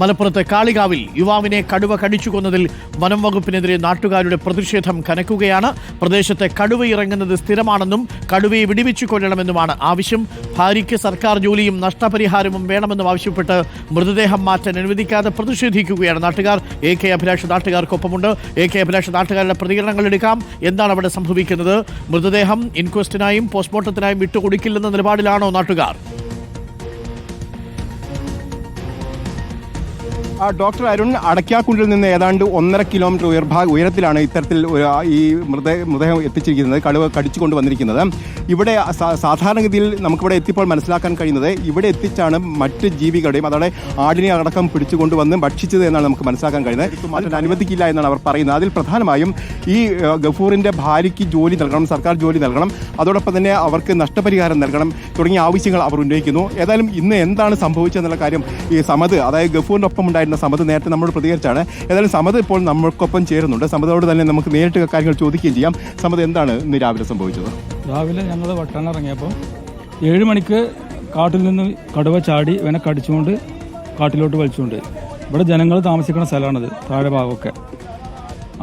മലപ്പുറത്ത് കാളികാവിൽ യുവാവിനെ കടുവ കടിച്ചു കൊന്നതിൽ വനം വകുപ്പിനെതിരെ നാട്ടുകാരുടെ പ്രതിഷേധം കനക്കുകയാണ്. പ്രദേശത്തെ കടുവ ഇറങ്ങുന്നത് സ്ഥിരമാണെന്നും കടുവയെ വെടിവെച്ചു കൊല്ലണമെന്നുമാണ് ആവശ്യം. ഭാര്യയ്ക്ക് സർക്കാർ ജോലിയും നഷ്ടപരിഹാരവും വേണമെന്നും ആവശ്യപ്പെട്ട് മൃതദേഹം മാറ്റാൻ അനുവദിക്കാതെ പ്രതിഷേധിക്കുകയാണ് നാട്ടുകാർ. എ കെ അഭിലാഷ് നാട്ടുകാർക്കൊപ്പമുണ്ട്. എ കെ അഭിലാഷ് നാട്ടുകാരുടെ പ്രതികരണങ്ങൾ എടുക്കാം. എന്താണ് അവിടെ സംഭവിക്കുന്നത്? മൃതദേഹം ഇൻക്വസ്റ്റിനായും പോസ്റ്റ്മോർട്ടത്തിനായും വിട്ടുകൊടുക്കില്ലെന്ന നിലപാടിലാണോ നാട്ടുകാർ? ഡോക്ടർ അരുൺ അടയ്ക്കാക്കുണ്ടിൽ നിന്ന് ഏതാണ്ട് ഒന്നര കിലോമീറ്റർ ഉയർഭാഗ ഉയരത്തിലാണ് ഇത്തരത്തിൽ ഈ മൃത മൃതദേഹം എത്തിച്ചിരിക്കുന്നത് കടുവ കടിച്ചു കൊണ്ടുവന്നിരിക്കുന്നത് ഇവിടെ സാധാരണഗതിയിൽ നമുക്കിവിടെ എത്തിയപ്പോൾ മനസ്സിലാക്കാൻ കഴിയുന്നത് ഇവിടെ എത്തിച്ചാണ് മറ്റ് ജീവികളുടെയും അതോടെ ആടിനെ അടക്കം പിടിച്ചുകൊണ്ടുവന്ന് ഭക്ഷിച്ചത് എന്നാണ് നമുക്ക് മനസ്സിലാക്കാൻ കഴിയുന്നത്. അതിന് അനുവദിക്കില്ല എന്നാണ് അവർ പറയുന്നത്. അതിൽ പ്രധാനമായും ഈ ഗഫൂറിന്റെ ഭാര്യയ്ക്ക് ജോലി നൽകണം സർക്കാർ ജോലി നൽകണം. അതോടൊപ്പം തന്നെ അവർക്ക് നഷ്ടപരിഹാരം നൽകണം തുടങ്ങിയ ആവശ്യങ്ങൾ അവർ ഉന്നയിക്കുന്നു. ഏതായാലും ഇന്ന് എന്താണ് സംഭവിച്ചതെന്നുള്ള കാര്യം ഈ സമത് അതായത് ഗഫൂറിനൊപ്പം ഒപ്പം ഉണ്ടായിരുന്ന സമത് നേരത്തെ നമ്മളോട് പ്രതികരിച്ചാണ്. ഏതായാലും സമത് ഇപ്പോൾ നമ്മൾക്കൊപ്പം ചേരുന്നുണ്ട്. സമതോട് തന്നെ നമുക്ക് നേരിട്ട് കാര്യങ്ങൾ ചോദിക്കുകയും ചെയ്യാം. സമത് എന്താണ് ഇന്ന് രാവിലെ സംഭവിച്ചത്? രാവിലെ ഞങ്ങൾ വട്ടണം ഇറങ്ങിയപ്പോൾ ഏഴ് മണിക്ക് കാട്ടിൽ നിന്ന് കടുവ ചാടി ഇവനെ കടിച്ചുകൊണ്ട് കാട്ടിലോട്ട് വലിച്ചുകൊണ്ട്. ഇവിടെ ജനങ്ങൾ താമസിക്കുന്ന സ്ഥലമാണിത് താഴെ ഭാഗമൊക്കെ.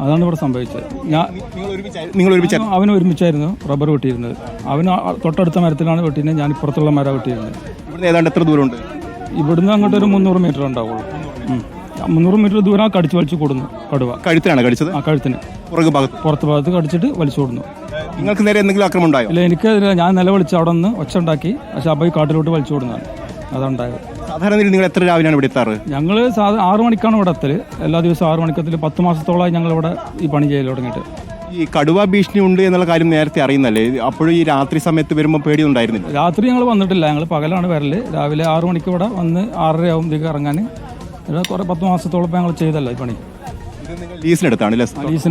അതാണ് ഇവിടെ സംഭവിച്ചത്. ഞാൻ നിങ്ങൾ ഒരുമിച്ച് നിങ്ങൾ ഒരുമിച്ച് അവൻ ഒരുമിച്ചായിരുന്നു റബ്ബർ വെട്ടിയിരുന്നത്. അവന് തൊട്ടടുത്ത മരത്തിലാണ് വെട്ടിയിരുന്നത്. ഞാൻ ഇപ്പുറത്തുള്ള മരം വെട്ടിയിരുന്നത്. ഏതാണ്ട് എത്ര ദൂരമുണ്ട്? ഇവിടുന്ന് അങ്ങോട്ട് ഒരു മുന്നൂറ് മീറ്റർ ഉണ്ടാവുള്ളൂ. മുന്നൂറ് മീറ്റർ ദൂരം കടിച്ചു വലിച്ചു കൊടുന്നു കടുവ. കഴുത്തിനാണ് കടിച്ചത്? ആ കഴുത്തിന്. പുറകു ഭാഗത്ത്. പുറത്ത് ഭാഗത്ത് കടിച്ചിട്ട് വലിച്ചു കൊടുന്നു. നിങ്ങൾക്ക് നേരെ എന്തെങ്കിലും ആക്രമണം ഉണ്ടായോ? ഇല്ല എനിക്ക് ഞാൻ നിലവിളിച്ച് അവിടെ നിന്ന് ഒച്ച ഉണ്ടാക്കി പക്ഷെ അപ്പോൾ ഈ കാട്ടിലോട്ട് വലിച്ചു കൊടുന്നതാണ്. അതുണ്ടായത് സാധാരണ നിങ്ങൾ എത്ര രാവിലെയാണ് ഇവിടെ എത്താറ്? ഞങ്ങൾ സാധാരണ ആറ് മണിക്കാണ് ഇവിടെ എത്തൽ. എല്ലാ ദിവസവും ആറ് മണിക്കത്തിൽ പത്ത് മാസത്തോളമായി ഞങ്ങൾ ഇവിടെ ഈ പണി ചെയ്യൽ തുടങ്ങിയിട്ട്. ഈ കടുവ ഭീഷണി ഉണ്ട് എന്നുള്ള കാര്യം നേരത്തെ അറിയുന്നല്ലേ? അപ്പോഴും ഈ രാത്രി സമയത്ത് വരുമ്പോൾ പേടിയുണ്ടായിരുന്നില്ല? രാത്രി ഞങ്ങൾ വന്നിട്ടില്ല. ഞങ്ങൾ പകലാണ് വരൽ. രാവിലെ ആറു മണിക്ക് ഇവിടെ വന്ന് ആറര ഇതിലേക്ക് ഇറങ്ങാൻ ഇവിടെ കുറേ പത്ത് മാസത്തോളം ഞങ്ങൾ ചെയ്തല്ല ഈ പണി. ലീസിനെടുത്താണ്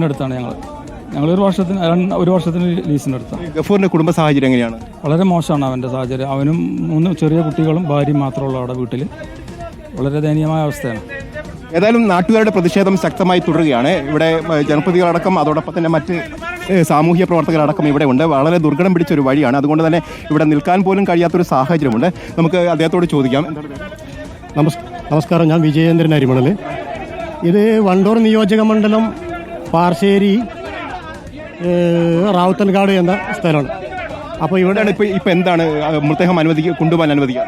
അടുത്താണ് ഞങ്ങൾ ഞങ്ങൾ ഒരു വർഷത്തിന് ഒരു വർഷത്തിന് ലീസിന്റെ അടുത്താണ് ഗഫൂറിന്റെ കുടുംബ സാഹചര്യം എങ്ങനെയാണ്? വളരെ മോശമാണ് അവന്റെ സാഹചര്യം. അവനും മൂന്ന് ചെറിയ കുട്ടികളും ഭാര്യയും മാത്രമുള്ള അവിടെ വീട്ടിൽ വളരെ ദയനീയമായ അവസ്ഥയാണ്. ഏതായാലും നാട്ടുകാരുടെ പ്രതിഷേധം ശക്തമായി തുടരുകയാണ്. ഇവിടെ ജനപ്രതികളടക്കം അതോടൊപ്പം തന്നെ മറ്റ് സാമൂഹ്യ പ്രവർത്തകരടക്കം ഇവിടെ ഉണ്ട്. വളരെ ദുർഘടം പിടിച്ച ഒരു വഴിയാണ്. അതുകൊണ്ട് തന്നെ ഇവിടെ നിൽക്കാൻ പോലും കഴിയാത്തൊരു സാഹചര്യമുണ്ട്. നമുക്ക് അദ്ദേഹത്തോട് ചോദിക്കാം. നമസ്കാരം. ഞാൻ വിജയേന്ദ്രൻ അരിമണൽ ഇത് വണ്ടൂർ നിയോജക മണ്ഡലം പാർശ്ശേരി റാവുത്തൻകാട് എന്ന സ്ഥലമാണ്. അപ്പോൾ ഇവിടെ ഇവിടെയാണ് ഇപ്പോൾ ഇപ്പൊ എന്താണ് മൃതദേഹം അനുവദിക്കുക കൊണ്ടുപോകാൻ അനുവദിക്കുക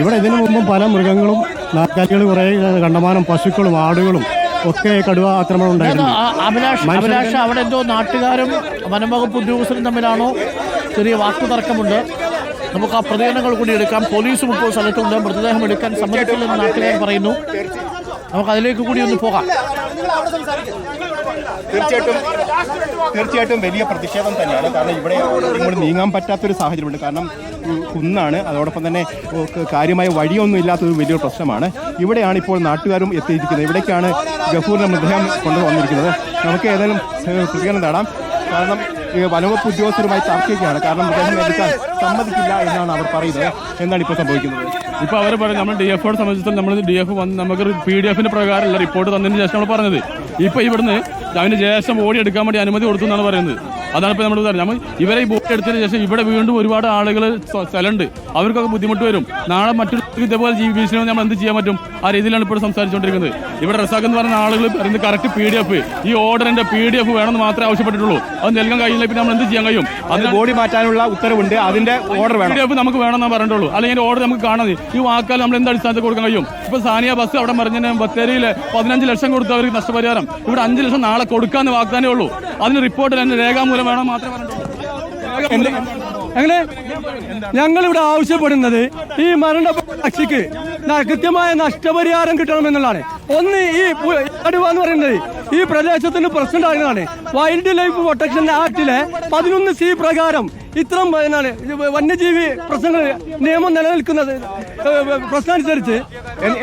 ഇവിടെ ഇതിനു മുമ്പും പല മൃഗങ്ങളും നാൽക്കാലികൾ കുറേ കണ്ടമാനം പശുക്കളും ആടുകളും ഒക്കെ കടുവ ആക്രമണം ഉണ്ടായിരുന്നു. അഭിലാഷ് അവിടെ എന്തോ നാട്ടുകാരും വനംവകുപ്പ് ഉദ്യോഗസ്ഥരും തമ്മിലാണോ ചെറിയ വാക്കു തർക്കമുണ്ട് നമുക്ക് ആ പ്രതികരണങ്ങൾ കൂടി എടുക്കാം. പോലീസും ഇപ്പോൾ സ്ഥലത്തുണ്ട്. മൃതദേഹം എടുക്കാൻ സമ്മതിക്കില്ലെന്ന് നാട്ടുകാർ പറയുന്നു. നമുക്ക് അതിലേക്ക് കൂടി ഒന്ന് പോകാം. തീർച്ചയായിട്ടും തീർച്ചയായിട്ടും വലിയ പ്രതിഷേധം തന്നെയാണ്. കാരണം ഇവിടെ ഇങ്ങോട്ട് നീങ്ങാൻ പറ്റാത്തൊരു സാഹചര്യമുണ്ട്. കാരണം കുന്നാണ്. അതോടൊപ്പം തന്നെ കാര്യമായ വഴിയൊന്നും ഇല്ലാത്തൊരു വലിയൊരു പ്രശ്നമാണ്. ഇവിടെയാണ് ഇപ്പോൾ നാട്ടുകാരും എത്തിയിരിക്കുന്നത്. ഇവിടേക്കാണ് ഗഫൂറിന്റെ മൃതദേഹം കൊണ്ടുവന്നിരിക്കുന്നത്. നമുക്ക് ഏതായാലും പ്രതികരണം നേടാം. കാരണം വനവകുപ്പ് ഉദ്യോഗസ്ഥരുമായി ചർച്ചയ്ക്കാണ് കാരണം മൃതദേഹം എടുക്കാൻ സമ്മതിക്കില്ല എന്നാണ് അവർ പറയുന്നത്. എന്താണ് ഇപ്പോൾ സംഭവിക്കുന്നത്? ഇപ്പൊ അവർ പറഞ്ഞു നമ്മൾ ഡി എഫോടെ സംബന്ധിച്ചിടത്തോളം നമ്മൾ ഡി എഫ് വന്ന് നമുക്ക് പി ഡി എഫിന്റെ പ്രകാരമുള്ള റിപ്പോർട്ട് തന്നതിന് ശേഷം നമ്മൾ പറഞ്ഞത്. ഇപ്പൊ ഇവിടുന്ന് അതിന് ശേഷം ഓടിയെടുക്കാൻ വേണ്ടി അനുമതി കൊടുത്തു എന്നാണ് പറയുന്നത്. അതാണ് ഇപ്പൊ നമ്മൾ പറഞ്ഞത്. നമ്മൾ ഇവരെ ഈ ബോട്ട് എടുത്തതിന് ശേഷം ഇവിടെ വീണ്ടും ഒരുപാട് ആളുകൾ സ്ഥലമുണ്ട്. അവർക്കൊക്കെ ബുദ്ധിമുട്ട് വരും നാളെ മറ്റൊരു ഇതേപോലെ ജീവി ഭീഷണി നമ്മൾ എന്ത് ചെയ്യാൻ പറ്റും? ആ രീതിയിലാണ് ഇപ്പോൾ സംസാരിച്ചുകൊണ്ടിരിക്കുന്നത്. ഇവിടെ റസാഖ് എന്ന് പറഞ്ഞ ആളുകൾ പറയുന്നത് കറക്റ്റ് പി ഡി എഫ് ഈ ഓർഡറിന്റെ പി ഡി എഫ് വേണമെന്ന് മാത്രമേ ആവശ്യപ്പെട്ടിട്ടുള്ളൂ. അത് നൽകാൻ കഴിയില്ല പിന്നെ നമ്മൾ എന്ത് ചെയ്യാൻ കഴിയും? അതിന് ബോഡി മാറ്റാനുള്ള ഉത്തരവുണ്ട്. അതിന്റെ ഓർഡർ വേണം. പി നമുക്ക് വേണമെന്ന് പറഞ്ഞിട്ടുള്ളൂ. അല്ലെങ്കിൽ ഓർഡർ നമുക്ക് കാണാതെ ഈ വാക്കാൽ നമ്മൾ എന്ത് അടിസ്ഥാനത്തിൽ കൊടുക്കാൻ കഴിയും? ഇപ്പൊ സാനിയ ബസ് അവിടെ മറിഞ്ഞ ബത്തേരിയിൽ പതിനഞ്ച് ലക്ഷം കൊടുത്ത് അവർക്ക് നഷ്ടപരിഹാരം. ഇവിടെ അഞ്ച് ലക്ഷം നാളെ കൊടുക്കാന്ന് വാഗ്ദാനേ ഉള്ളൂ. അതിന് റിപ്പോർട്ട് തന്നെ രേഖാമൂലം വേണം മാത്രമേ പറഞ്ഞിട്ടുള്ളൂ. അങ്ങനെ ഞങ്ങൾ ഇവിടെ ആവശ്യപ്പെടുന്നത് ഈ മരണപ്പെട്ട കക്ഷിക്ക് കൃത്യമായ നഷ്ടപരിഹാരം കിട്ടണമെന്നുള്ളതാണ് ഒന്ന് ഈ അടുവാന്ന് എന്ന് പറയുന്നത് ഈ പ്രദേശത്തിന് പ്രശ്നം ഉണ്ടാകുന്നതാണ്. വൈൽഡ് ലൈഫ് പ്രൊട്ടക്ഷൻ ആക്ടിലെ പതിനൊന്ന് സി പ്രകാരം ഇത്തരം എന്താണ് ഇത് വന്യജീവി പ്രശ്നങ്ങൾ നിയമം നിലനിൽക്കുന്നത് പ്രശ്നമനുസരിച്ച് പ്രശ്നം അനുസരിച്ച്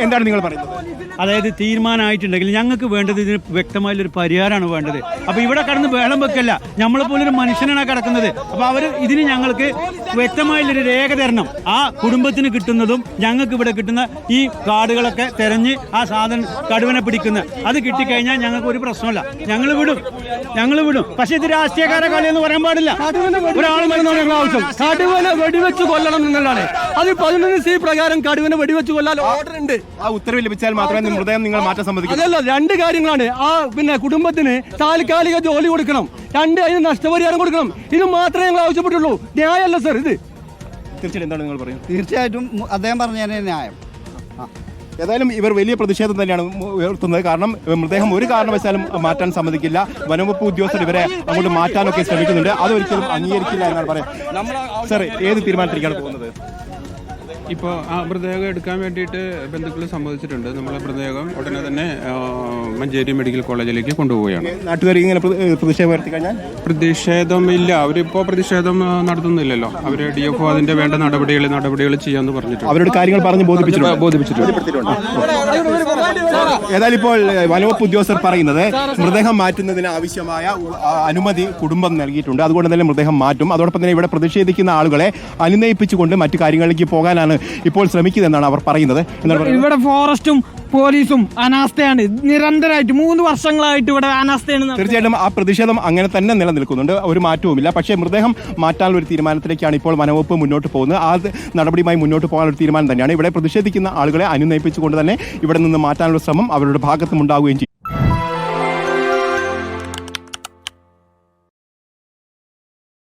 എന്താണ് നിങ്ങൾ പറയുന്നത്? അതായത് തീരുമാനമായിട്ടുണ്ടെങ്കിൽ ഞങ്ങൾക്ക് വേണ്ടത് ഇതിന് വ്യക്തമായൊരു പരിഹാരമാണ് വേണ്ടത്. അപ്പോൾ ഇവിടെ കടന്ന് വേളം വെക്കല്ല. നമ്മളെപ്പോലൊരു മനുഷ്യനാണ് കിടക്കുന്നത്. അപ്പോൾ അവർ ഇതിന് ഞങ്ങൾക്ക് വ്യക്തമായുള്ളൊരു രേഖ തരണം. ആ കുടുംബത്തിന് കിട്ടുന്നതും ഞങ്ങൾക്ക് ഇവിടെ കിട്ടുന്ന ഈ കാർഡുകളൊക്കെ തെരഞ്ഞ് ആ സാധനം കടുവനെ പിടിക്കുന്ന അത് കിട്ടിക്കഴിഞ്ഞാൽ ഞങ്ങൾക്ക് ഒരു പ്രശ്നമില്ല. ഞങ്ങൾ വിടും. ഞങ്ങൾ വിടും. പക്ഷേ ഇത് രാഷ്ട്രീയക്കാരെ കളി എന്ന് പറയാൻ പാടില്ല. ഒരാൾ എന്നാണ് ഞങ്ങൾ ആവശ്യം. കടുവനെ വെടിവെച്ച് കൊല്ലണം എന്നുള്ളതാണ്. അത് പതിനൊന്ന് സി പ്രകാരം കടുവനെ വെടിവെച്ച് കൊല്ലാൻ ഓർഡർ ഉണ്ട്. ആ ഉത്തരവ് ലഭിച്ചാൽ മാത്രമേ മൃതദേഹം നിങ്ങൾ മാറ്റാൻ സമ്മതിക്കൂ. അതല്ല രണ്ട് കാര്യങ്ങളാണ്. ആ പിന്നെ കുടുംബത്തിന് താൽക്കാലിക ജോലി കൊടുക്കണം. രണ്ട് അതിന് നഷ്ടപരിഹാരം കൊടുക്കണം. ഇത് മാത്രമേ ഞങ്ങൾ ആവശ്യപ്പെട്ടുള്ളൂ. ന്യായമല്ല സർ ഇത്. തീർച്ചയായിട്ടും എന്താണ് നിങ്ങൾ പറയുന്നത്? തീർച്ചയായിട്ടും അദ്ദേഹം പറഞ്ഞതിന് ന്യായം. ഏതായാലും ഇവർ വലിയ പ്രതിഷേധം തന്നെയാണ് ഉയർത്തുന്നത്. കാരണം മൃതദേഹം ഒരു കാരണവശാലും മാറ്റാൻ സമ്മതിക്കില്ല. വനംവകുപ്പ് ഉദ്യോഗസ്ഥർ ഇവരെ അങ്ങോട്ട് മാറ്റാനൊക്കെ ശ്രമിക്കുന്നുണ്ട്. അതൊരിക്കലും അംഗീകരിക്കില്ല എന്നാണ് പറയുന്നത്. സാർ ഏത് തീരുമാനത്തിലേക്കാണ് പോകുന്നത്? ഇപ്പോൾ ആ മൃതദേഹം എടുക്കാൻ വേണ്ടിയിട്ട് ബന്ധുക്കൾ സമ്മതിച്ചിട്ടുണ്ട്. നമ്മളെ മൃതദേഹം ഉടനെ തന്നെ മഞ്ചേരി മെഡിക്കൽ കോളേജിലേക്ക് കൊണ്ടുപോവുകയാണ്. നാട്ടുകാർ ഇങ്ങനെ പ്രതിഷേധം ഉയർത്തി കഴിഞ്ഞാൽ? പ്രതിഷേധം ഇല്ല അവരിപ്പോൾ പ്രതിഷേധം നടത്തുന്നില്ലല്ലോ. അവർ ഡി എഫ് അതിന്റെ വേണ്ട നടപടികൾ നടപടികൾ ചെയ്യാമെന്ന് പറഞ്ഞിട്ടുണ്ട്. അവരോട് കാര്യങ്ങൾ പറഞ്ഞ് ബോധിപ്പിച്ചിട്ടുണ്ട്. ബോധിപ്പിച്ചിട്ടുണ്ട്. ഏതായാലും ഇപ്പോൾ വനവകുപ്പ് ഉദ്യോഗസ്ഥർ പറയുന്നത് മൃതദേഹം മാറ്റുന്നതിന് ആവശ്യമായ അനുമതി കുടുംബം നൽകിയിട്ടുണ്ട്. അതുകൊണ്ട് തന്നെ മൃതദേഹം മാറ്റും. അതോടൊപ്പം തന്നെ ഇവിടെ പ്രതിഷേധിക്കുന്ന ആളുകളെ അനുനയിപ്പിച്ചുകൊണ്ട് മറ്റു കാര്യങ്ങളിലേക്ക് പോകാനാണ് ഇപ്പോൾ ശ്രമിക്കുന്നതെന്നാണ് അവർ പറയുന്നത്. എന്നാണ് ഇവിടെ ഫോറസ്റ്റും പോലീസും അനാസ്ഥയാണ്. നിരന്തരമായിട്ട് മൂന്ന് വർഷങ്ങളായിട്ട് ഇവിടെ അനാസ്ഥയാണ്. തീർച്ചയായിട്ടും ആ പ്രതിഷേധം അങ്ങനെ തന്നെ നിലനിൽക്കുന്നുണ്ട്. ഒരു മാറ്റവുമില്ല. പക്ഷേ മൃതദേഹം മാറ്റാനുള്ള ഒരു തീരുമാനത്തിലേക്കാണ് ഇപ്പോൾ വനവകുപ്പ് മുന്നോട്ട് പോകുന്നത്. ആ നടപടിയുമായി മുന്നോട്ട് പോകാനുള്ള ഒരു തീരുമാനം തന്നെയാണ്. ഇവിടെ പ്രതിഷേധിക്കുന്ന ആളുകളെ അനുനയിപ്പിച്ചുകൊണ്ട് തന്നെ ഇവിടെ നിന്ന് മാറ്റാനുള്ള ശ്രമം അവരുടെ ഭാഗത്തും ഉണ്ടാവുകയും ചെയ്യും.